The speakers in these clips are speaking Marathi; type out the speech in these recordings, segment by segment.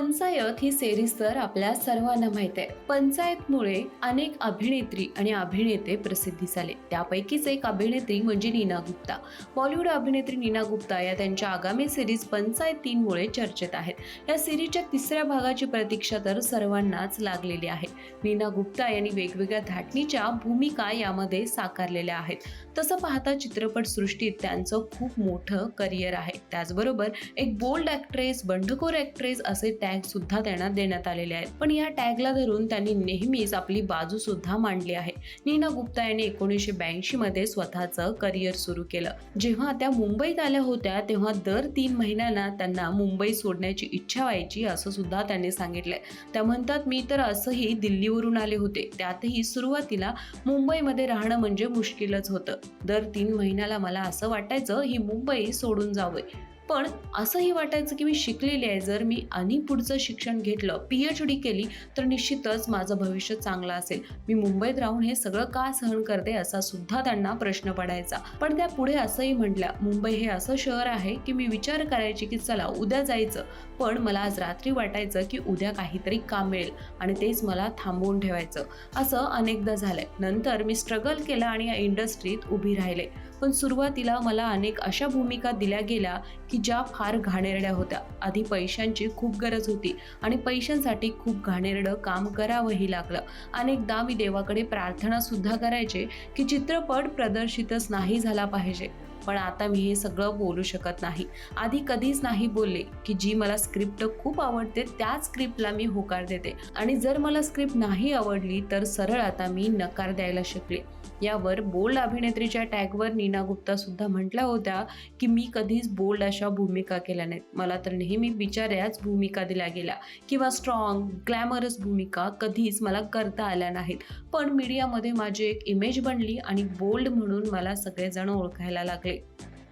पंचायत ही सेरीज तर आपल्या सर्वांना माहीत आहे पंचायतमुळे अनेक अभिनेत्री आणि अभिनेते प्रसिद्धी झाले. त्यापैकीच एक अभिनेत्री म्हणजे नीना गुप्ता. बॉलिवूड अभिनेत्री नीना गुप्ता या त्यांच्या आगामी सिरीज पंचायत तीनमुळे चर्चेत आहेत. या सिरीजच्या तिसऱ्या भागाची प्रतीक्षा तर सर्वांनाच लागलेली आहे. नीना गुप्ता यांनी वेगवेगळ्या धाटणीच्या भूमिका यामध्ये साकारलेल्या आहेत. तसं पाहता चित्रपटसृष्टीत त्यांचं खूप मोठं करिअर आहे. त्याचबरोबर एक बोल्ड ॲक्ट्रेस बंडखोर ॲक्ट्रेस असे त्या टॅग सुद्धा त्यांना देण्यात आलेले आहेत. पण या टॅगला धरून त्यांनी नेहमीच आपली बाजू सुद्धा मांडली आहे. नीना गुप्ता यांनी एकोणीसशे ब्याऐंशी मध्ये स्वतःचं करिअर सुरू केलं. जेव्हा त्या मुंबईत आल्या होत्या तेव्हा दर तीन महिन्यांना त्यांना मुंबई सोडण्याची इच्छा व्हायची असं सुद्धा त्यांनी सांगितलंय. त्या म्हणतात मी तर असंही दिल्लीवरून आले होते. त्यातही सुरुवातीला मुंबईमध्ये राहणं म्हणजे मुश्किलच होतं. दर तीन महिन्याला मला असं वाटायचं ही मुंबई सोडून जावे. पण असंही वाटायचं की मी शिकलेली आहे. जर मी आणि पुढचं शिक्षण घेतलं पी एच डी केली तर निश्चितच माझं भविष्य चांगलं असेल. मी मुंबईत राहून हे सगळं का सहन करते असा सुद्धा त्यांना प्रश्न पडायचा. पण त्या पुढे असंही म्हटल्या मुंबई हे असं शहर आहे की मी विचार करायची की चला उद्या जायचं. पण मला आज रात्री वाटायचं की उद्या काहीतरी काम मिळेल आणि तेच मला थांबवून ठेवायचं. असं अनेकदा झालंय. नंतर मी स्ट्रगल केलं आणि या इंडस्ट्रीत उभी राहिले. पण सुरुवातीला मला अनेक अशा भूमिका दिल्या गेल्या की ज्या फार घाणेरड्या होत्या. आधी पैशांची खूप गरज होती आणि पैशांसाठी खूप घाणेरडं काम करावंही लागलं. अनेकदा मी देवाकडे प्रार्थनासुद्धा करायचे की चित्रपट प्रदर्शितच नाही झाला पाहिजे. पण आता मी हे सगळं बोलू शकत नाही. आधी कधीच नाही बोलले की जी मला स्क्रिप्ट खूप आवडते त्या स्क्रिप्टला मी होकार देते. आणि जर मला स्क्रिप्ट नाही आवडली तर सरळ आता मी नकार द्यायला शिकले. यावर बोल्ड अभिनेत्रीच्या टॅगवर नीना गुप्ता सुद्धा म्हटल्या होत्या की मी कधीच बोल्ड अशा भूमिका केल्या नाहीत. मला तर नेहमी बिचाऱ्याच भूमिका दिल्या गेल्या किंवा स्ट्रॉंग ग्लॅमरस भूमिका कधीच मला करता आल्या नाहीत. पण मीडियामध्ये माझी एक इमेज बनली आणि बोल्ड म्हणून मला सगळेजण ओळखायला लागले.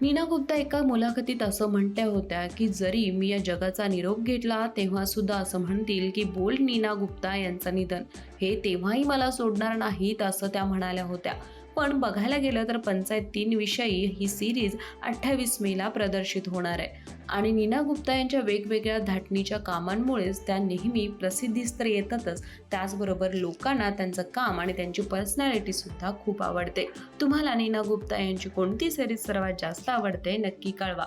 नीना गुप्ता एका मुलाखतीत असं म्हणत्या होत्या की जरी मी या जगाचा निरोप घेतला तेव्हा सुद्धा असं म्हणतील की बोल्ड नीना गुप्ता यांचं निधन. हे तेव्हाही मला सोडणार नाहीत असं त्या म्हणाल्या होत्या. पण बघायला गेलं तर पंचायत तीन विषयी ही सिरीज अठ्ठावीस मेला प्रदर्शित होणार आहे. आणि नीना गुप्ता यांच्या वेगवेगळ्या धाटणीच्या कामांमुळेच त्या नेहमी प्रसिद्धीस तर येतातच त्याचबरोबर लोकांना त्यांचं काम आणि त्यांची पर्सनॅलिटी सुद्धा खूप आवडते. तुम्हाला नीना गुप्ता यांची कोणती सिरीज सर्वात जास्त आवडते नक्की कळवा.